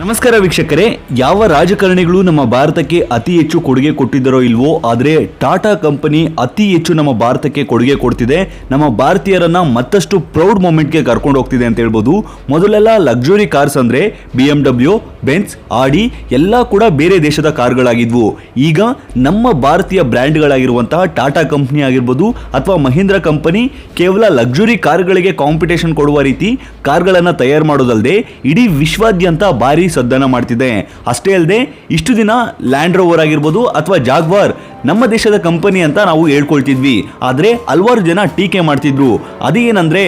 ನಮಸ್ಕಾರ ವೀಕ್ಷಕರೇ, ಯಾವ ರಾಜಕಾರಣಿಗಳು ನಮ್ಮ ಭಾರತಕ್ಕೆ ಅತಿ ಹೆಚ್ಚು ಕೊಡುಗೆ ಕೊಟ್ಟಿದ್ದರೋ ಇಲ್ವೋ, ಆದರೆ ಟಾಟಾ ಕಂಪನಿ ಅತಿ ಹೆಚ್ಚು ನಮ್ಮ ಭಾರತಕ್ಕೆ ಕೊಡುಗೆ ಕೊಡ್ತಿದೆ. ನಮ್ಮ ಭಾರತೀಯರನ್ನ ಮತ್ತಷ್ಟು ಪ್ರೌಡ್ ಮೂಮೆಂಟ್ಗೆ ಕರ್ಕೊಂಡು ಹೋಗ್ತಿದೆ ಅಂತ ಹೇಳ್ಬೋದು. ಮೊದಲೆಲ್ಲ ಲಕ್ಸುರಿ ಕಾರ್ಸ್ ಅಂದ್ರೆ B M W Benz, Audi, ಎಲ್ಲ ಕೂಡ ಬೇರೆ ದೇಶದ ಕಾರ್ಗಳಾಗಿದ್ವು. ಈಗ ನಮ್ಮ ಭಾರತೀಯ ಬ್ರ್ಯಾಂಡ್ಗಳಾಗಿರುವಂತಹ ಟಾಟಾ ಕಂಪ್ನಿ ಆಗಿರ್ಬೋದು, ಅಥವಾ ಮಹೀಂದ್ರ ಕಂಪನಿ, ಕೇವಲ ಲಕ್ಸುರಿ ಕಾರ್ಗಳಿಗೆ ಕಾಂಪಿಟೇಷನ್ ಕೊಡುವ ರೀತಿ ಕಾರ್ಗಳನ್ನು ತಯಾರು ಮಾಡೋದಲ್ಲದೆ ಇಡೀ ವಿಶ್ವಾದ್ಯಂತ ಭಾರಿ ಸದ್ದನ ಮಾಡ್ತಿದೆ ಅಷ್ಟೇ ಅಲ್ಲದೆ ಇಷ್ಟು ದಿನ ಲ್ಯಾಂಡ್ ರೋವರ್ ಆಗಿರ್ಬೋದು ಅಥವಾ ಜಾಗ್ವಾರ್ ನಮ್ಮ ದೇಶದ ಕಂಪನಿ ಅಂತ ನಾವು ಹೇಳ್ಕೊಳ್ತಿದ್ವಿ. ಆದರೆ ಹಲವಾರು ಜನ ಟೀಕೆ ಮಾಡ್ತಿದ್ರು. ಅದೇನಂದ್ರೆ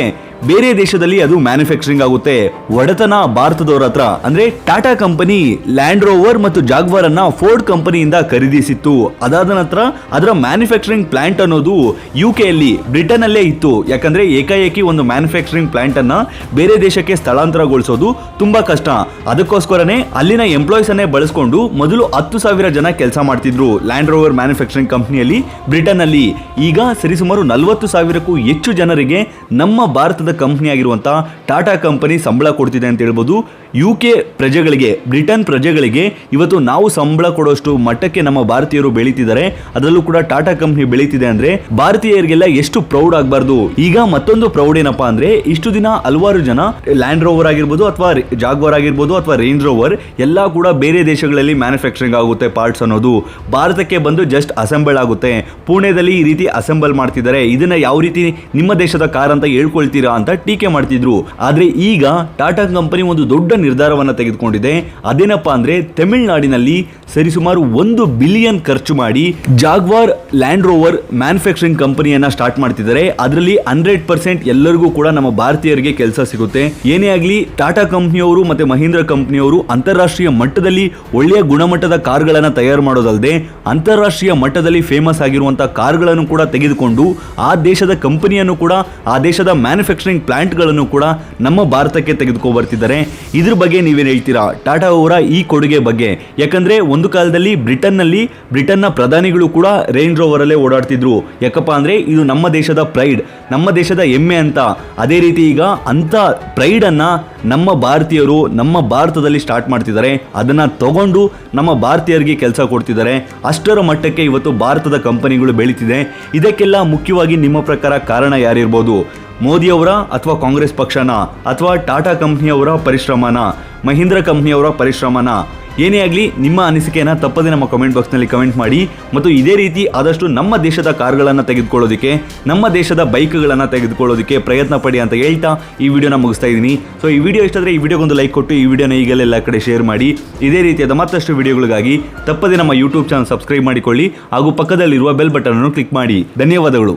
ಬೇರೆ ದೇಶದಲ್ಲಿ ಅದು ಮ್ಯಾನುಫ್ಯಾಕ್ಚರಿಂಗ್ ಆಗುತ್ತೆ. ಒಡೆತನ ಭಾರತದವರ ಹತ್ರ. ಅಂದ್ರೆ ಟಾಟಾ ಕಂಪನಿ ಲ್ಯಾಂಡ್ ರೋವರ್ ಮತ್ತು ಜಾಗ್ವಾರ್ ಅನ್ನ ಫೋರ್ಡ್ ಕಂಪನಿಯಿಂದ ಖರೀದಿಸಿತ್ತು. ಅದಾದ ನಂತರ ಅದರ ಮ್ಯಾನುಫ್ಯಾಕ್ಚರಿಂಗ್ ಪ್ಲಾಂಟ್ ಅನ್ನೋದು ಯು ಕೆಯಲ್ಲಿ ಬ್ರಿಟನ್ ಅಲ್ಲೇ ಇತ್ತು. ಯಾಕಂದ್ರೆ ಏಕಾಏಕಿ ಒಂದು ಮ್ಯಾನುಫ್ಯಾಕ್ಚರಿಂಗ್ ಪ್ಲಾಂಟ್ ಅನ್ನ ಬೇರೆ ದೇಶಕ್ಕೆ ಸ್ಥಳಾಂತರಗೊಳಿಸೋದು ತುಂಬಾ ಕಷ್ಟ. ಅದಕ್ಕೋಸ್ಕರನೇ ಅಲ್ಲಿನ ಎಂಪ್ಲಾಯ್ಸ್ ಅನ್ನೇ ಬಳಸ್ಕೊಂಡು ಮೊದಲು ಹತ್ತು ಸಾವಿರ ಜನ ಕೆಲಸ ಮಾಡ್ತಿದ್ರು ಲ್ಯಾಂಡ್ ರೋವರ್ ಮ್ಯಾನುಫ್ಯಾಕ್ಚರಿಂಗ್ ಕಂಪನಿಯಲ್ಲಿ ಬ್ರಿಟನ್ ಅಲ್ಲಿ ಈಗ ಸರಿಸುಮಾರು ನಲವತ್ತು ಸಾವಿರಕ್ಕೂ ಹೆಚ್ಚು ಜನರಿಗೆ ನಮ್ಮ ಭಾರತದ ಕಂಪನಿ ಆಗಿರುವಂತಹ ಟಾಟಾ ಕಂಪನಿ ಸಂಬಳ ಕೊಡ್ತಿದೆ ಅಂತ ಹೇಳ್ಬೋದು. ಯು ಕೆ ಪ್ರಜೆಗಳಿಗೆ, ಬ್ರಿಟನ್ ಪ್ರಜೆಗಳಿಗೆ ಇವತ್ತು ನಾವು ಸಂಬಳ ಕೊಡೋಷ್ಟು ಮಟ್ಟಕ್ಕೆ ನಮ್ಮ ಭಾರತೀಯರು ಬೆಳೀತಿದ್ದಾರೆ. ಅದರಲ್ಲೂ ಕೂಡ ಟಾಟಾ ಕಂಪನಿ ಬೆಳೀತಿದೆ ಅಂದ್ರೆ ಭಾರತೀಯರಿಗೆಲ್ಲ ಎಷ್ಟು ಪ್ರೌಡ್ ಆಗಬಾರ್ದು. ಈಗ ಮತ್ತೊಂದು ಪ್ರೌಡ್ ಏನಪ್ಪಾ ಅಂದ್ರೆ ಇಷ್ಟು ದಿನ ಹಲವಾರು ಜನ ಲ್ಯಾಂಡ್ ರೋವರ್ ಆಗಿರ್ಬೋದು ಅಥವಾ ಜಾಗ್ವರ್ ಆಗಿರ್ಬೋದು ಅಥವಾ ರೇಂಜ್ ರೋವರ್ ಎಲ್ಲ ಕೂಡ ಬೇರೆ ದೇಶಗಳಲ್ಲಿ ಮ್ಯಾನುಫ್ಯಾಕ್ಚರಿಂಗ್ ಆಗುತ್ತೆ ಪಾರ್ಟ್ಸ್ ಅನ್ನೋದು. ಭಾರತಕ್ಕೆ ಬಂದು ಜಸ್ಟ್ ಅಸೆಂಬಲ್ ಆಗುತ್ತೆ. ಪುಣೆದಲ್ಲಿ ಈ ರೀತಿ ಅಸೆಂಬಲ್ ಮಾಡ್ತಿದ್ದಾರೆ. ಇದನ್ನ ಯಾವ ರೀತಿ ನಿಮ್ಮ ದೇಶದ ಕಾರ್ ಅಂತ ಹೇಳ್ಕೊಳ್ತೀರಾ ಅಂತ ಟೀಕೆ ಮಾಡ್ತಿದ್ರು. ಆದ್ರೆ ಈಗ ಟಾಟಾ ಕಂಪನಿ ಒಂದು ದೊಡ್ಡ ನಿರ್ಧಾರವನ್ನ ತೆಗೆದುಕೊಂಡಿದೆ. ಅದೇನಪ್ಪ ಅಂದ್ರೆ ತಮಿಳುನಾಡಿನಲ್ಲಿ ಸರಿಸುಮಾರು ಒಂದು ಬಿಲಿಯನ್ ಖರ್ಚು ಮಾಡಿ ಜಾಗ್ವಾರ್ ಲ್ಯಾಂಡ್ ರೋವರ್ ಮ್ಯಾನುಫ್ಯಾಕ್ಚರಿಂಗ್ ಕಂಪನಿಯನ್ನ ಸ್ಟಾರ್ಟ್ ಮಾಡ್ತಿದ್ದಾರೆ. ಅದರಲ್ಲಿ ಹಂಡ್ರೆಡ್ ಪರ್ಸೆಂಟ್ ಎಲ್ಲರಿಗೂ ಕೂಡ ನಮ್ಮ ಭಾರತೀಯರಿಗೆ ಕೆಲಸ ಸಿಗುತ್ತೆ. ಏನೇ ಆಗಲಿ, ಟಾಟಾ ಕಂಪನಿಯವರು ಮತ್ತೆ ಮಹೀಂದ್ರ ಕಂಪನಿಯವರು ಅಂತಾರಾಷ್ಟ್ರೀಯ ಮಟ್ಟದಲ್ಲಿ ಒಳ್ಳೆಯ ಗುಣಮಟ್ಟದ ಕಾರ್ಗಳನ್ನ ತಯಾರು ಮಾಡೋದಲ್ಲದೆ ಅಂತಾರಾಷ್ಟ್ರೀಯ ಮಟ್ಟದಲ್ಲಿ ಫೇಮಸ್ ಆಗಿರುವಂತಹ ಕಾರ್ಗಳನ್ನು ಕೂಡ ತೆಗೆದುಕೊಂಡು ಆ ದೇಶದ ಕಂಪನಿಯನ್ನು ಕೂಡ ಆ ದೇಶದ ಮ್ಯಾನುಫ್ಯಾಕ್ಚರಿಂಗ್ ಪ್ಲಾಂಟ್ಗಳನ್ನು ಕೂಡ ನಮ್ಮ ಭಾರತಕ್ಕೆ ತೆಗೆದುಕೋ ಬರ್ತಿದ್ದಾರೆ ಇದ್ರ ಬಗ್ಗೆ ನೀವೇನು ಹೇಳ್ತೀರಾ? ಟಾಟಾ ಅವರ ಈ ಕೊಡುಗೆ ಬಗ್ಗೆ. ಯಾಕಂದ್ರೆ ಒಂದು ಕಾಲದಲ್ಲಿ ಬ್ರಿಟನ್ನಲ್ಲಿ ಬ್ರಿಟನ್ನ ಪ್ರಧಾನಿಗಳು ಕೂಡ ರೇಂಜ್ ರೋವರಲ್ಲೇ ಓಡಾಡ್ತಿದ್ರು. ಯಾಕಪ್ಪ ಅಂದ್ರೆ ಇದು ನಮ್ಮ ದೇಶದ ಪ್ರೈಡ್, ನಮ್ಮ ದೇಶದ ಹೆಮ್ಮೆ ಅಂತ. ಅದೇ ರೀತಿ ಈಗ ಅಂತ ಪ್ರೈಡ್ ಅನ್ನ ನಮ್ಮ ಭಾರತೀಯರು ನಮ್ಮ ಭಾರತದಲ್ಲಿ ಸ್ಟಾರ್ಟ್ ಮಾಡ್ತಿದ್ದಾರೆ. ಅದನ್ನ ತಗೊಂಡು ನಮ್ಮ ಭಾರತೀಯರಿಗೆ ಕೆಲಸ ಕೊಡ್ತಿದ್ದಾರೆ. ಅಷ್ಟರ ಮಟ್ಟಕ್ಕೆ ಇವತ್ತು ಭಾರತದ ಕಂಪನಿಗಳು ಬೆಳೀತಿದೆ. ಇದಕ್ಕೆಲ್ಲ ಮುಖ್ಯವಾಗಿ ನಿಮ್ಮ ಪ್ರಕಾರ ಕಾರಣ ಯಾರಿರ್ಬೋದು? ಮೋದಿಯವರ ಅಥವಾ ಕಾಂಗ್ರೆಸ್ ಪಕ್ಷನ ಅಥವಾ ಟಾಟಾ ಕಂಪ್ನಿಯವರ ಪರಿಶ್ರಮನ, ಮಹೀಂದ್ರ ಕಂಪ್ನಿಯವರ ಪರಿಶ್ರಮನ? ಏನೇ ಆಗಲಿ, ನಿಮ್ಮ ಅನಿಸಿಕೆಯನ್ನು ತಪ್ಪದೆ ನಮ್ಮ ಕಮೆಂಟ್ ಬಾಕ್ಸ್ನಲ್ಲಿ ಕಮೆಂಟ್ ಮಾಡಿ ಮತ್ತು ಇದೇ ರೀತಿ ಆದಷ್ಟು ನಮ್ಮ ದೇಶದ ಕಾರ್ಗಳನ್ನು ತೆಗೆದುಕೊಳ್ಳೋದಕ್ಕೆ, ನಮ್ಮ ದೇಶದ ಬೈಕ್ಗಳನ್ನು ತೆಗೆದುಕೊಳ್ಳೋದಕ್ಕೆ ಪ್ರಯತ್ನ ಪಡಿ ಅಂತ ಹೇಳ್ತಾ ಈ ವಿಡಿಯೋನ ಮುಗಿಸ್ತಾ ಇದ್ದೀನಿ. ಸೊ ಈ ವಿಡಿಯೋ ಇಷ್ಟ ಈ ವಿಡಿಯೋಗೊಂದು ಲೈಕ್ ಕೊಟ್ಟು ಈ ವಿಡಿಯೋನ ಈಗಲೆಲ್ಲ ಕಡೆ ಶೇರ್ ಮಾಡಿ. ಇದೇ ರೀತಿಯಾದ ಮತ್ತಷ್ಟು ವಿಡಿಯೋಗಳಿಗಾಗಿ ತಪ್ಪದೆ ನಮ್ಮ ಯೂಟ್ಯೂಬ್ ಚಾನಲ್ ಸಬ್ಸ್ಕ್ರೈಬ್ ಮಾಡಿಕೊಳ್ಳಿ ಹಾಗೂ ಪಕ್ಕದಲ್ಲಿರುವ ಬೆಲ್ ಬಟನ್ ಅನ್ನು ಕ್ಲಿಕ್ ಮಾಡಿ. ಧನ್ಯವಾದಗಳು.